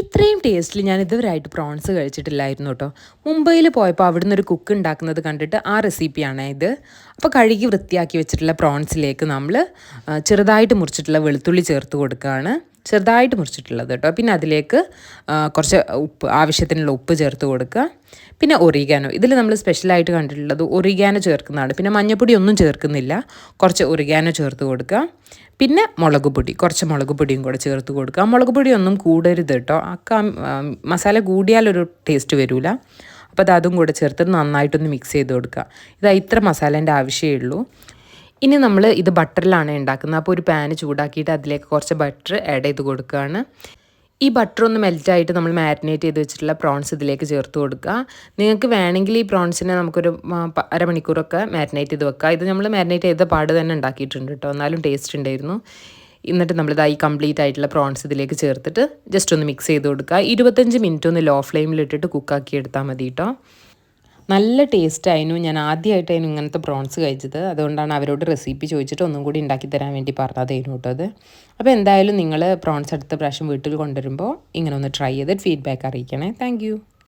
ഇത്രയും ടേസ്റ്റിൽ ഞാൻ ഇതുവരെയായിട്ട് പ്രോൺസ് കഴിച്ചിട്ടില്ലായിരുന്നു കേട്ടോ മുംബൈയിൽ പോയപ്പോൾ അവിടുന്ന് ഒരു കുക്ക് ഉണ്ടാക്കുന്നത് കണ്ടിട്ട് ആ റെസിപ്പിയാണ് ഇത്. അപ്പോൾ കഴുകി വൃത്തിയാക്കി വെച്ചിട്ടുള്ള പ്രോൺസിലേക്ക് നമ്മൾ ചെറുതായിട്ട് മുറിച്ചിട്ടുള്ള വെളുത്തുള്ളി ചേർത്ത് കൊടുക്കുകയാണ് ചെറുതായിട്ട് മുറിച്ചിട്ടുള്ളത് കേട്ടോ പിന്നെ അതിലേക്ക് കുറച്ച് ഉപ്പ് ആവശ്യത്തിനുള്ള ഉപ്പ് ചേർത്ത് കൊടുക്കുക. പിന്നെ ഒറിഗാനോ ഇതിൽ നമ്മൾ സ്പെഷ്യലായിട്ട് കണ്ടിട്ടുള്ളത് ഒറിഗാനോ ചേർക്കുന്നതാണ്. പിന്നെ മഞ്ഞൾപ്പൊടി ഒന്നും ചേർക്കുന്നില്ല. കുറച്ച് ഒറിഗാനോ ചേർത്ത് കൊടുക്കുക. പിന്നെ മുളക് പൊടി കുറച്ച് മുളക് പൊടിയും കൂടെ ചേർത്ത് കൊടുക്കുക. മുളക് ഒന്നും കൂടരുത് കേട്ടോ അക്ക മസാല കൂടിയാലൊരു ടേസ്റ്റ് വരില്ല അപ്പോൾ അത് അതും കൂടെ ചേർത്ത് നന്നായിട്ടൊന്ന് മിക്സ് ചെയ്ത് കൊടുക്കുക. ഇതാ ഇത്ര മസാലേന്റെ ആവശ്യമേ ഉള്ളൂ. ഇനി നമ്മൾ ഇത് ബട്ടറിലാണ് ഉണ്ടാക്കുന്നത്. അപ്പോൾ ഒരു പാന് ചൂടാക്കിയിട്ട് അതിലേക്ക് കുറച്ച് ബട്ടർ ആഡ് ചെയ്ത് കൊടുക്കുകയാണ്. ഈ ബട്ടർ ഒന്ന് മെൽറ്റായിട്ട് നമ്മൾ മാരിനേറ്റ് ചെയ്ത് വെച്ചിട്ടുള്ള പ്രോൺസ് ഇതിലേക്ക് ചേർത്ത് കൊടുക്കുക. നിങ്ങൾക്ക് വേണമെങ്കിൽ ഈ പ്രോൺസിനെ നമുക്കൊരു അരമണിക്കൂറൊക്കെ മാരിനേറ്റ് ചെയ്ത് വെക്കുക. ഇത് നമ്മൾ മാരിനേറ്റ് ചെയ്ത പാട് തന്നെ ഉണ്ടാക്കിയിട്ടുണ്ട് കേട്ടോ. എന്നാലും ടേസ്റ്റ് ഉണ്ടായിരുന്നു. എന്നിട്ട് നമ്മളിത് ഈ കംപ്ലീറ്റ് ആയിട്ടുള്ള പ്രോൺസ് ഇതിലേക്ക് ചേർത്തിട്ട് ജസ്റ്റ് ഒന്ന് മിക്സ് ചെയ്ത് കൊടുക്കുക. ഇരുപത്തഞ്ച് മിനിറ്റ് ഒന്ന് ലോ ഫ്ലെയിമിൽ ഇട്ടിട്ട് കുക്കാക്കി എടുത്താൽ മതി കേട്ടോ. നല്ല ടേസ്റ്റ് ആയിരുന്നു. ഞാൻ ആദ്യമായിട്ടായിരുന്നു ഇങ്ങനത്തെ പ്രോൺസ് കഴിച്ചത്. അതുകൊണ്ടാണ് അവരോട് റെസിപ്പി ചോദിച്ചിട്ട് ഒന്നും കൂടി ഉണ്ടാക്കി തരാൻ വേണ്ടി പറഞ്ഞതായിരുന്നു കേട്ടോ അത്. അപ്പോൾ എന്തായാലും നിങ്ങൾ പ്രോൺസ് അടുത്ത പ്രാവശ്യം വീട്ടിൽ കൊണ്ടുവരുമ്പോൾ ഇങ്ങനെ ഒന്ന് ട്രൈ ചെയ്ത് ഫീഡ്ബാക്ക് അറിയിക്കണേ. താങ്ക്